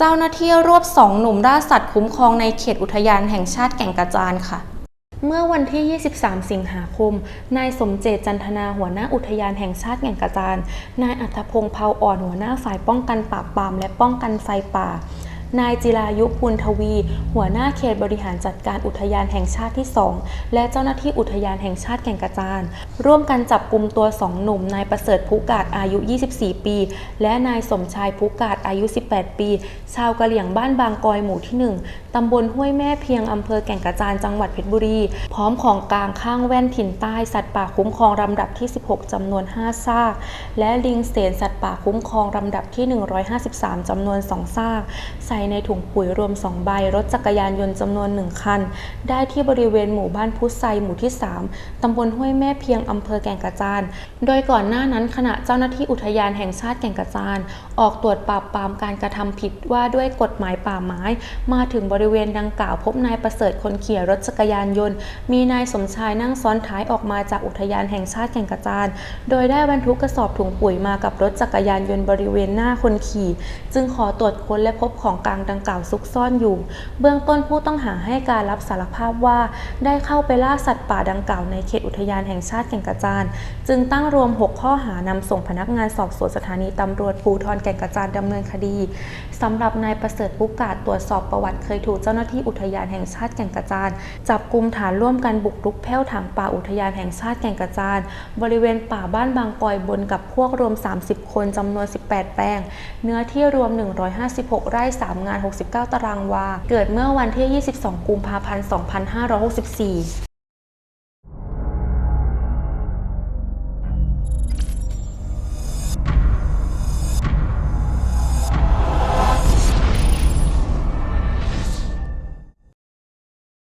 เจ้าหน้าที่รวบสองหนุ่มล่าสัตว์คุ้มครองในเขตอุทยานแห่งชาติแก่งกระจานค่ะ เมื่อวันที่ 23 สิงหาคม นายสมเจตจันทนาหัวหน้าอุทยานแห่งชาติแก่งกระจาน นายอัธพงษ์เผาอ่อนหัวหน้าฝ่ายป้องกันปราบปรามและป้องกันไฟป่า นายจิรายุพุนทวี หัวหน้าเขตบริหารจัดการอุทยานแห่งชาติที่ 2 และเจ้าหน้าที่อุทยานแห่งชาติแก่งกระจาน ร่วมกันจับกลุ่มตัวสองหนุ่มนายประเสริฐภูกาดอายุ 24 ปี และนายสมชายภูกาดอายุ 18 ปี ชาวกะเหลี่ยงบ้านบางกอยหมู่ที่ 1 ตำบลห้วยแม่เพียงอำเภอแก่งกระจานจังหวัดเพชรบุรี พร้อมของกลางข้างแว่นถิ่นใต้สัตว์ป่าคุ้มครองลำดับที่ 16จำนวน 5 ซาก และลิงเสนสัตว์ป่าคุ้มครองลำดับที่ 153จำนวน 2 ซากใส่ในถุงปุ๋ยรวม 2 ใบ รถจักรยานยนต์จำนวน 1 คัน ได้ที่บริเวณหมู่บ้านพุทไซหมู่ที่ 3 ตำบลห้วยแม่เพียงอำเภอแก่งกระจาน โดยก่อนหน้านั้นขณะเจ้าหน้าที่อุทยานแห่งชาติแก่งกระจาน ออกตรวจปราบปรามการกระทำผิดว่าด้วยกฎหมายป่าไม้ มาถึงบริเวณดังกล่าวพบนายประเสริฐคนขี่รถจักรยานยนต์ มีนายสมชายนั่งซ้อนท้ายออกมาจากอุทยานแห่งชาติแก่งกระจาน โดยได้บรรทุกกระสอบถุงปุ๋ยมากับรถจักรยานยนต์บริเวณหน้าคนขี่ จึงขอตรวจค้นและพบของกลางดังกล่าวซุกซ่อนอยู่ เบื้องต้นผู้ต้องหาให้การรับสารภาพว่า ได้เข้าไปล่าสัตว์ป่าดังกล่าวในเขตอุทยานแห่งชาติแก่งกระจาน จึงตั้งรวม 6 ข้อหานำส่งพนักงานสอบสวนสถานีตำรวจภูธรแก่งกระจานดำเนินคดีสำหรับนายประเสริฐผู้กาดตรวจสอบประวัติเคยถูกเจ้าหน้าที่อุทยานแห่งชาติแก่งกระจานจับกลุ่มฐานร่วมกันบุกรุกแผ้วถังป่าอุทยานแห่งชาติแก่งกระจานบริเวณป่าบ้านบางกอยบนกับพวกรวม 30 คนจำนวน 18 แปลง เนื้อที่รวม 156 ไร่ 3งาน 69 ตารางวา เกิดเมื่อวันที่ 22 กุมภาพันธ์ 2564